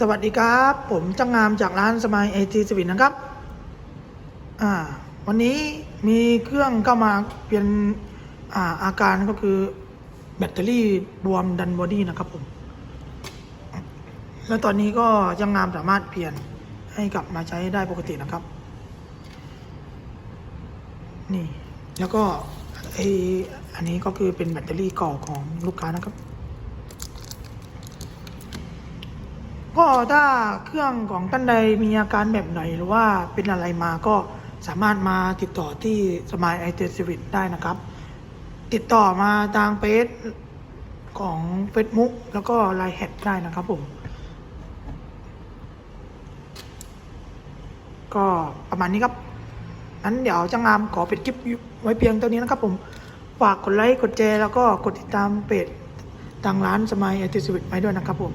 สวัสดีครับ ผมจังงามจากร้านสมายไอทีสวินนะครับ อ่า วันนี้มีเครื่องเข้ามาเปลี่ยนอ่าอาการก็คือแบตเตอรี่บวมดันบอดี้นะครับผม แล้วตอนนี้ก็จังงามสามารถเปลี่ยนให้กลับมาใช้ได้ปกตินะครับ นี่ แล้วก็ไออันนี้ก็คือเป็นแบตเตอรี่เก่าของลูกค้านะครับ ก็ถ้าเครื่องของท่านใดมีอาการแบบไหนหรือว่าเป็นอะไรมาก็สามารถมาติดต่อที่สมายไอเทสวิตได้นะครับ ติดต่อมาทางเฟซของ Facebook แล้วก็ไลน์แฮดได้นะครับผม ก็ประมาณนี้ครับนั้นเดี๋ยวจะงามขอปิดคลิปไว้เพียงเท่านี้นะครับผม ฝากกดไลค์ กดแชร์แล้วก็กดติดตามเพจทางร้านสมายไอเทสวิตไว้ด้วยนะครับผม